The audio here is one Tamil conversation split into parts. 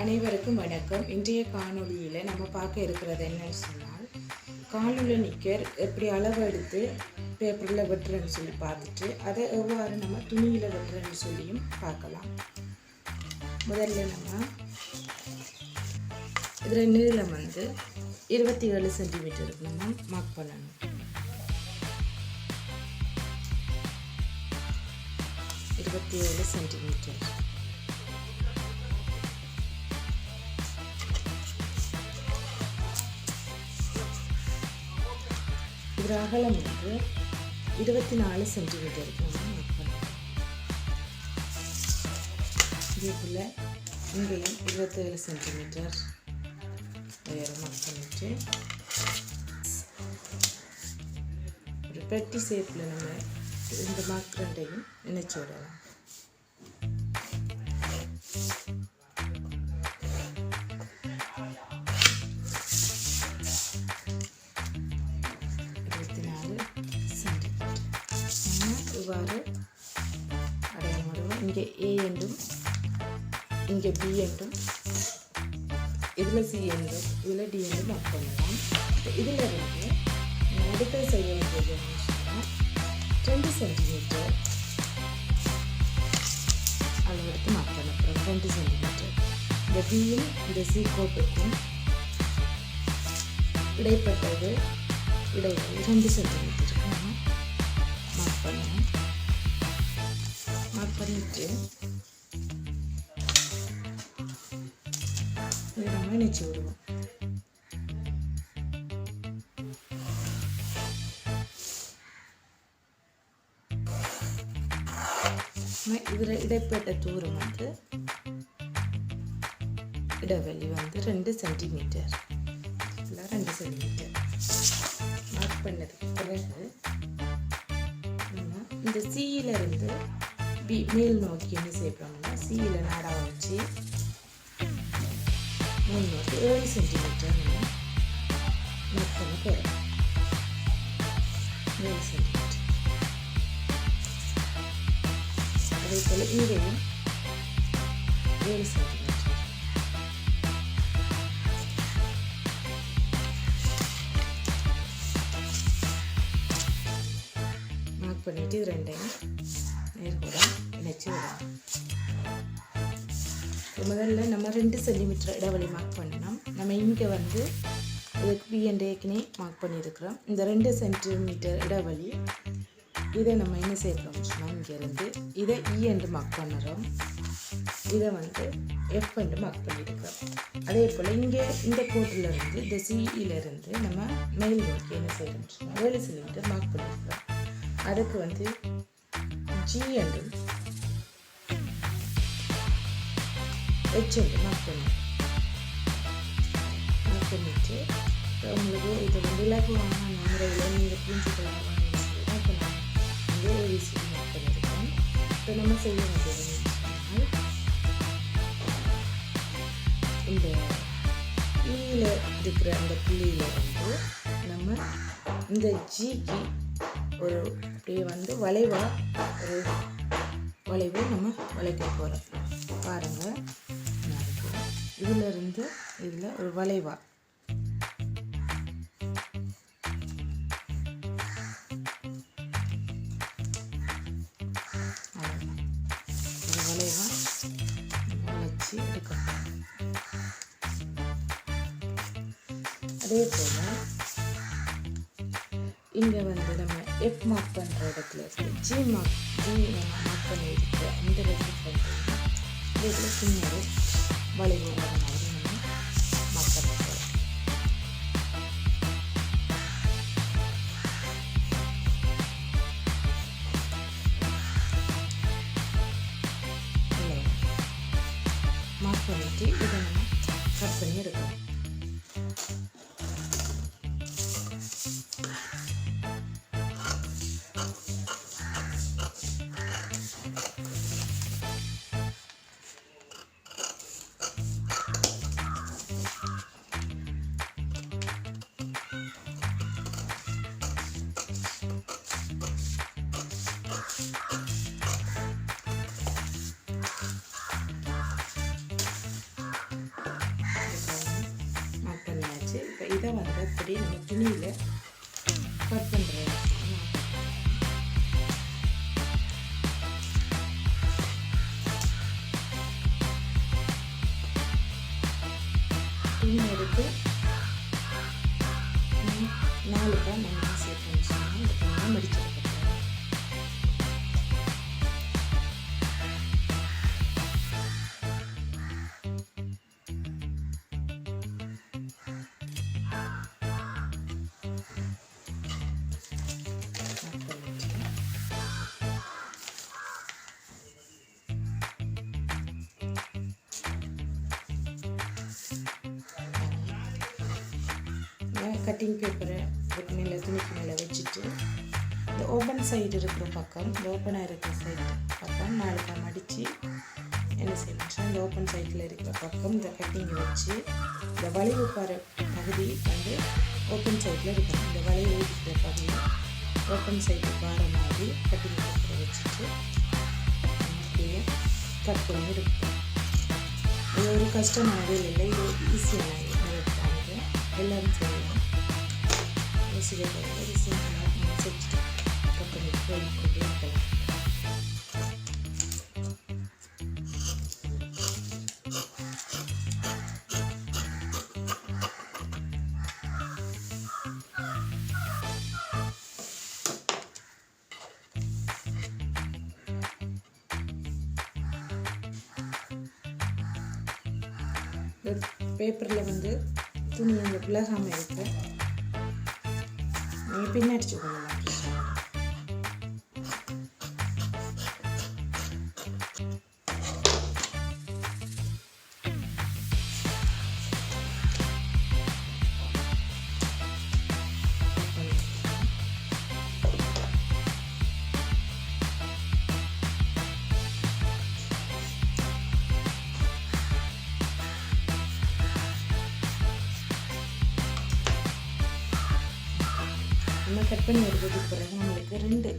அனைவருக்கும் வணக்கம். இன்றைய காணொளியில் நம்ம பார்க்க இருக்கிறது என்னன்னு சொன்னால் காலுள்ள நிக்கர் எப்படி அளவு எடுத்து பேப்பரில் வெட்டுறேன்னு சொல்லி பார்த்துட்டு அதை எவ்வாறு நம்ம துணியில் வெட்டுறேன்னு சொல்லியும் பார்க்கலாம். முதல்ல நம்ம இதில் நீளம் வந்து இருபத்தி ஏழு சென்டிமீட்டருக்கு நம்ம மார்க் பண்ணணும். இருபத்தி ஏழு சென்டிமீட்டர் இதோட அகலம் வந்து இருபத்தி நாலு சென்டிமீட்டர் நம்ம மார்க் பண்ணணும் இதே போல் இங்கேயும் இருபத்தேழு சென்டிமீட்டர் உயரம் மார்க் பண்ணிட்டு ஒரு பெட்டி ஷேப்பில் நம்ம இந்த மார்க் ரெண்டையும் இணைச்சி விடலாம். இவ்வாறு அடையாளம் வருவோம் இங்கே ஏ என்றும் இங்கே பி என்றும் இதில் சி என்றும் இதில் டி என்றும் மார்க் பண்ணலாம் இதில் இருந்து அடுத்த செய்ய வேண்டியது ரெண்டு சென்டிமீட்டர் அளவெடுத்து மார்க் பண்ணப்படும் ரெண்டு சென்டிமீட்டர் இந்த பியும் இந்த சி கோட்டுக்கும் இடைப்பட்டது இடைவெளி ரெண்டு சென்டிமீட்டர் இதை விடுவோம் இதில் இடைப்பட்ட தூரம் வந்து இடைவெளி வந்து ரெண்டு சென்டிமீட்டர். ரெண்டு சென்டிமீட்டர். மார்க் பண்ணதுக்கு பிறகு இந்த சீயில இருந்து பி மேல் நோக்கி என்ன செய்யப்படுறோம்னா சீயில நாடாக வச்சு மேல் ஏழு சென்டிமீட்டர் நம்ம மார்க் பண்ண போகிறோம் ஏழு சென்டிமீட்டர் அதே போல் இங்கேயும் ஏழு சென்டிமீட்டர் மார்க் பண்ணிட்டு இது ரெண்டையும் நேர்கூட இணைச்சி விடலாம் முதல்ல நம்ம ரெண்டு சென்டிமீட்டர் இடைவெளி மார்க் பண்ணணும். நம்ம இங்கே வந்து அதுக்கு பி அண்ட் ஏக்குனே மார்க் பண்ணியிருக்கிறோம். இந்த ரெண்டு சென்டிமீட்டர் இடைவெளி இதை நம்ம என்ன செய்யறோம் சொன்னால் இங்கேருந்து இதை இ என்று மார்க் பண்ணுறோம். இதை வந்து எஃப் என்று மார்க் பண்ணியிருக்கிறோம். அதே போல் இங்கே இந்த கோட்டில் இருந்து இந்த சிஇலேருந்து நம்ம மேல் நோக்கி என்ன செய்கிறோம் ஏழு சென்டிமீட்டர் மார்க் பண்ணியிருக்கிறோம். அதுக்கு வந்து ஜி என்றும் வச்சுட்டு என்று மார்க் பண்ணிட்டு உங்களுக்கு இது வந்து இலகுவான முறையில் நீங்கள் புரிஞ்சுக்கலாம் இப்போ நான் வந்து ஏபிசி மார்க் இப்போ நம்ம செய்ய வேண்டியது இந்த ஈயில் இருக்கிற அந்த புள்ளியில் வந்து நம்ம இந்த ஜிக்கு ஒரு அப்படியே வந்து வளைவாக ஒரு வளைவை நம்ம வளைக்க போகிறோம் பாருங்கள் இதில் இருந்து இதில் ஒரு வளைவா. ஒரு வளைவா வளைச்சி எடுக்கணும் அதே போல் இங்கே வந்து நம்ம எஃப் மார்க் பண்ணுற இடத்துல இருக்கு. ஜி மார்க் ஜி மார்க் பண்ணியிருக்க இந்த ரெண்டு பண்ணுறோம் இதில் சின்ன ஒரு மாதிரி நம்ம மார்க் போகிறோம் மார்க் இதை நம்ம கட் பண்ணி எடுக்கணும். இப்போ இதை வந்து அப்படி நம்ம துணியில் கட் பண்ணுறோம் துணி எடுத்து ம், நாலு தான் நம்ம கட்டிங் பேப்பரை வெட்டினில் துணிக்கு மேலே வச்சுட்டு இந்த ஓப்பன் சைடு இருக்கிற பக்கம் இந்த ஓப்பனாக இருக்கிற சைடு பக்கம் நாலுக்கா மடித்து என்ன செய்யணும் இந்த ஓப்பன் சைடில் இருக்கிற பக்கம் இந்த கட்டிங்கை வச்சு இந்த வளைவு பாற பகுதி வந்து ஓப்பன் சைடில் இருக்கும் இந்த வளைவு இருக்கிற பகுதி ஓப்பன் சைடு பார மாதிரி கட்டிங் பேப்பரை வச்சுட்டு அப்படியே கட் பண்ணி இருக்கும் இது ஒரு கஷ்டமான வேலை இல்லை இது ஈஸியான வேலை. எல்லாரும் செய்யலாம். யோசிக்க இது சிம்பிளாக நம்ம செஞ்சுட்டு கட் பண்ணி போய்க்கொண்டே இருக்கலாம் பேப்பரில் வந்து துணி அந்த விலகாமல் இருப்பேன் പിന്നെ അടിച്ചു. കൊടുക്കണം கட் பண்ணி எடுத்ததுக்கு பிறகு நம்மளுக்கு ரெண்டு.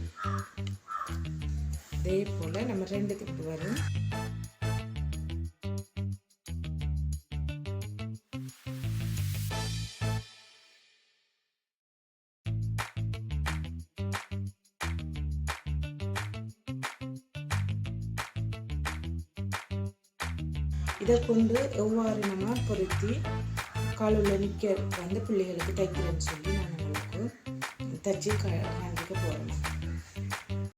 இதே போல் நம்ம ரெண்டு திப்பு வரும். இதை கொண்டு எவ்வாறு நம்ம பொருத்தி காலில் நிற்க வந்து பிள்ளைகளுக்கு தைக்கிறேன்னு சொல்லி நான் సజ్జీ కాయడానికి పోవడం